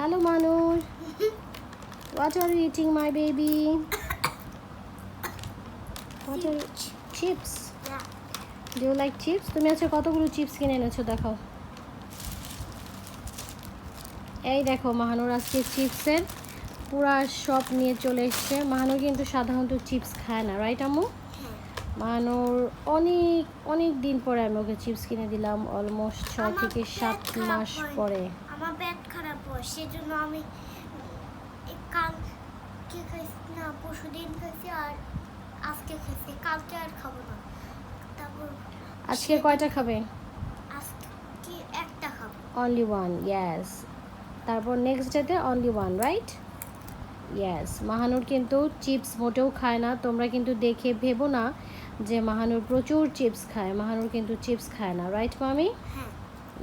Hello, Manur. What are you eating, my baby? What are you? Chips. Yeah. Do you like chips? তুমি আজকে কতগুলো chips কিনে এনেছো দেখো এই দেখো মাহানুর আজকে চিপসের পুরা সব নিয়ে চলে এসছে মাহানুর কিন্তু সাধারণত চিপস খায় না রাইট আম্মু হ্যাঁ মাহানুর অনেক অনেক দিন পরে আমি ওকে চিপস কিনে দিলাম অলমোস্ট ছয় আমার থেকে সাত মাস পরে আমার সেজন্য আমি কাল কে খাইছি না পরশু দিন খাইছি আর আজকে খাইছি কালকে আর খাব না তারপর আজকে কয়টা খাবে আজকে একটা খাব অনলি ওয়ান ইয়াস তারপর নেক্সট ডেতে only one right yes Mahanur কিন্তু চিপস মোটেও খায় না তোমরা কিন্তু দেখে ভেবো না যে মাহানুর প্রচুর চিপস খায় মাহানুর কিন্তু চিপস খায় না রাইট মামি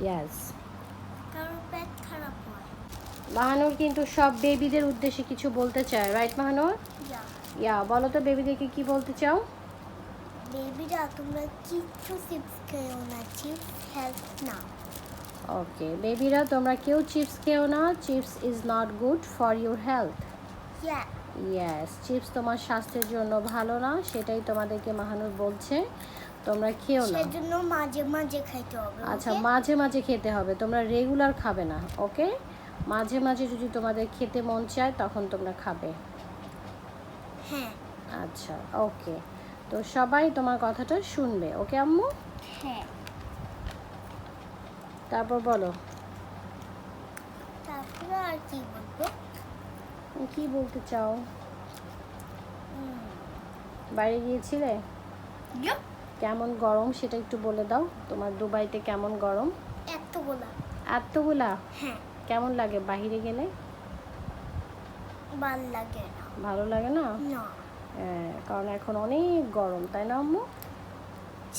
ইয়াস কারণ পেট খারাপ হয় মাহানুর কিন্তু সব বেবিদের উদ্দেশ্যে কিছু বলতে চায় রাইট মাহানুর? ইয়া বলো তো বেবিদেরকে কি বলতে চাও? বেবিরা তোমরা কিচ্ছু চিপস খেয়েও না চিপস হেল্প না ওকে বেবিরা তোমরা কেউ চিপস খেও না chips is not good for your health yeah yes chips তোমার স্বাস্থ্যের জন্য ভালো না সেটাই তোমাদেরকে মাহানুর বলছে। তোমরা খেও না। সেজন্য মাঝে মাঝে খাইতে হবে আচ্ছা মাঝে মাঝে খেতে হবে তোমরা রেগুলার খাবে না ওকে মাঝে মাঝে যদি তোমাদের খেতে মন চায় তখন তোমরা খাবে। হ্যাঁ। আচ্ছা ওকে। তো সবাই তোমার কথাটা শুনবে ওকে আম্মু? হ্যাঁ। তারপর বলো। তারপরে আর কি বলব? কি বলতে চাও? বাইরে গিয়েছিলে? কেমন গরম সেটা একটু বলে দাও। তোমার দুবাইতে কেমন গরম? এতগুলা এতগুলা হ্যাঁ। কেমন লাগে? বাইরে গেলে? ভালো লাগে না। ভালো লাগে না? হ্যাঁ, কারণ এখন অনেক গরম তাই না আম্মু?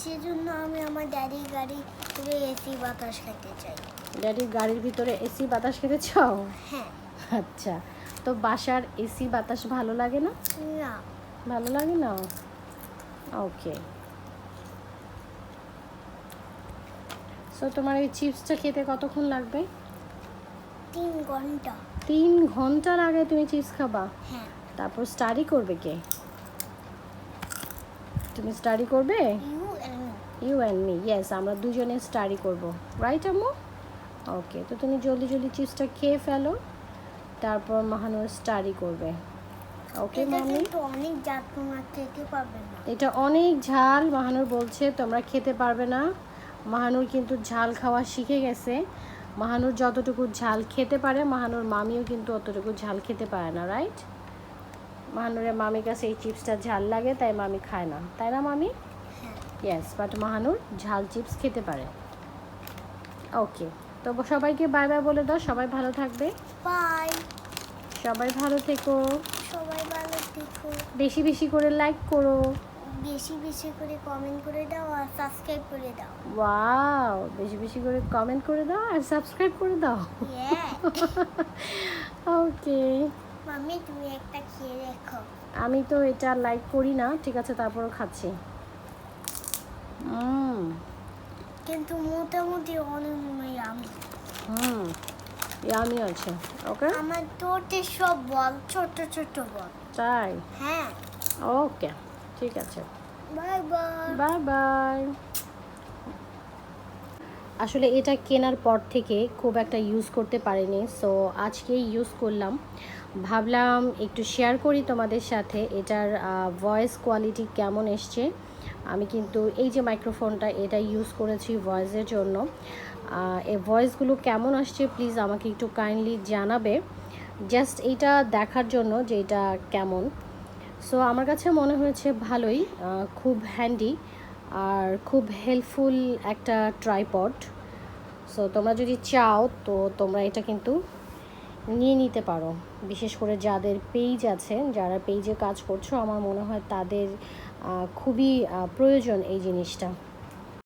সেজন্য আমি আমার ড্যাডি গাড়ি থেকে এসি বাতাস খেতে চাই। ড্যাডির গাড়ির ভিতরে এসি বাতাস খেতে চাও? হ্যাঁ। আচ্ছা তো বাসার এসি বাতাস ভালো লাগে না? না। ভালো লাগে না? ওকে সো তোমার এই চিপসটা খেতে কতক্ষণ লাগবে? তিন ঘণ্টা। তিন ঘণ্টার আগে তুমি চিপস খাবা? হ্যাঁ। তারপর স্টাডি করবে কে? তুমি স্টাডি করবে? ইউ অ্যান্ড মি ইয়েস আমরা দুজনে স্টাডি করব। রাইট আম্মু? ওকে তো তুমি জলদি জলদি চিপসটা খেয়ে ফেলো তারপর মাহানুর স্টাডি করবে। ওকে মামি? অনেক জাত তোমরা খেতে পারবে না। এটা অনেক ঝাল মাহানুর বলছে তোমরা খেতে পারবে না। মাহানুর কিন্তু ঝাল খাওয়া শিখে গেছে। মাহানুর যতটুকু ঝাল খেতে পারে মাহানুর মামিও কিন্তু অতটুকু ঝাল খেতে পারে না রাইট মাহানুরের মামির কাছে এই চিপসটা ঝাল লাগে তাই মামি খায় না। তাই না মামি? হ্যাঁ। ইয়েস বাট মাহানুর ঝাল চিপস খেতে পারে। ওকে তো সবাইকে বাই বাই বলে দাও সবাই ভালো থাকবে। বাই সবাই ভালো থেকো। সবাই ভালো দেখো বেশি বেশি করে লাইক করো। বেশি বেশি করে কমেন্ট করে দাও আর সাবস্ক্রাইব করে দাও। ওয়াও বেশি বেশি করে কমেন্ট করে দাও আর সাবস্ক্রাইব করে দাও। ওকে মাম্মি তুমি একটা খেয়ে রেখো আমি তো এটা লাইক করি না ঠিক আছে তারপরও খাচ্ছি। হুম। কিন্তু মোটামুটি অনেক আমি হুম আমি আছে ওকে আমার তোতে সব বল ছোট ছোট বল। তাই? হ্যাঁ। ওকে ঠিক আছে। Bye bye. Bye bye. আসলে এটা কেনার পর থেকে খুব একটা ইউজ করতে পারিনি সো আজকেই ইউজ করলাম। ভাবলাম একটু শেয়ার করি তোমাদের সাথে এটার ভয়েস কোয়ালিটি কেমন এসছে। আমি কিন্তু এই যে মাইক্রোফোনটা এটা ইউজ করেছি ভয়েসের জন্য। এই ভয়েসগুলো কেমন আসছে প্লিজ আমাকে একটু কাইন্ডলি জানাবে। জাস্ট এইটা দেখার জন্য যে এটা কেমন। সো আমার কাছে মনে হয়েছে ভালোই খুব হ্যান্ডি আর খুব হেল্পফুল একটা ট্রাইপড সো তোমরা যদি চাও, তো তোমরা এটা কিন্তু নিয়ে নিতে পারো। বিশেষ করে যাদের পেজ আছে, যারা পেজে কাজ করছ, আমার মনে হয় তাদের খুবই প্রয়োজন এই জিনিসটা।